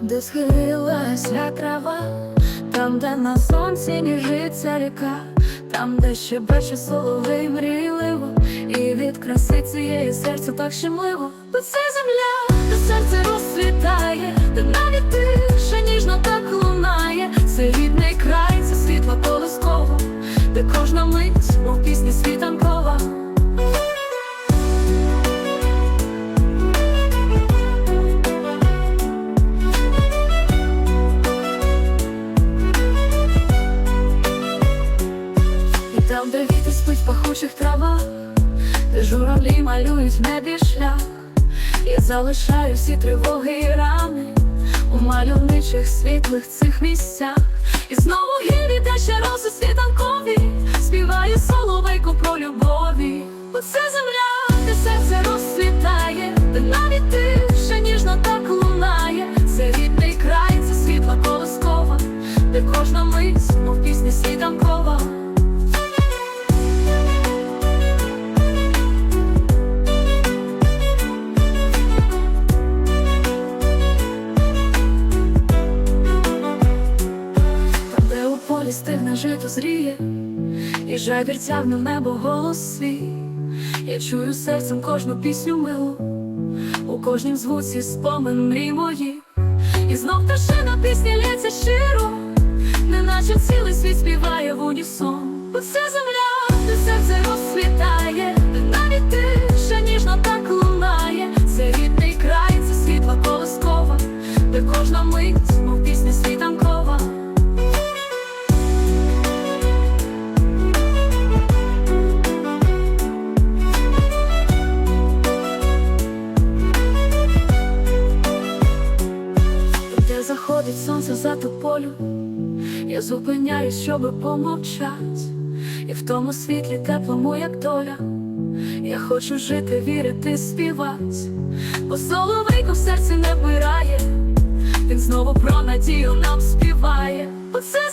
де схилилася трава, там, де на сонці ніжиться ріка, там, де ще бачить соловей мрійливо, і від краси цієї серцю так щемливо. Бо це земля, де серце розцвітає, де навіть тиша ніжно так лунає. Це рідний край, це світло колисково, де кожна мить, мов пісні світанкова. Спить в пахучих травах, де журавлі малюють в небі шлях, я залишаю всі тривоги і рани у мальовничих світлих цих місцях. І знову гірі та ще роси світанкові, співає соловейко про любові. Бо це земля, де серце розцвітає, де навіть тиша ніжно так лунає. Це рідний край, це світла колискова, де кожна мить, мов пісня світанкова. Жито зріє, і жабір тягне в небо голос свій. Я чую серцем кожну пісню милу, у кожнім звуці спомин мрій мої. І знов пташина пісня лється щиро, неначе цілий світ співає в унісон. Заходить сонце за тополю, я зупиняюсь, щоби помовчать, і в тому світлі теплому, як доля. Я хочу жити, вірити, співать, бо соловейко в серці не вмирає, він знову про надію нам співає. Бо це земля,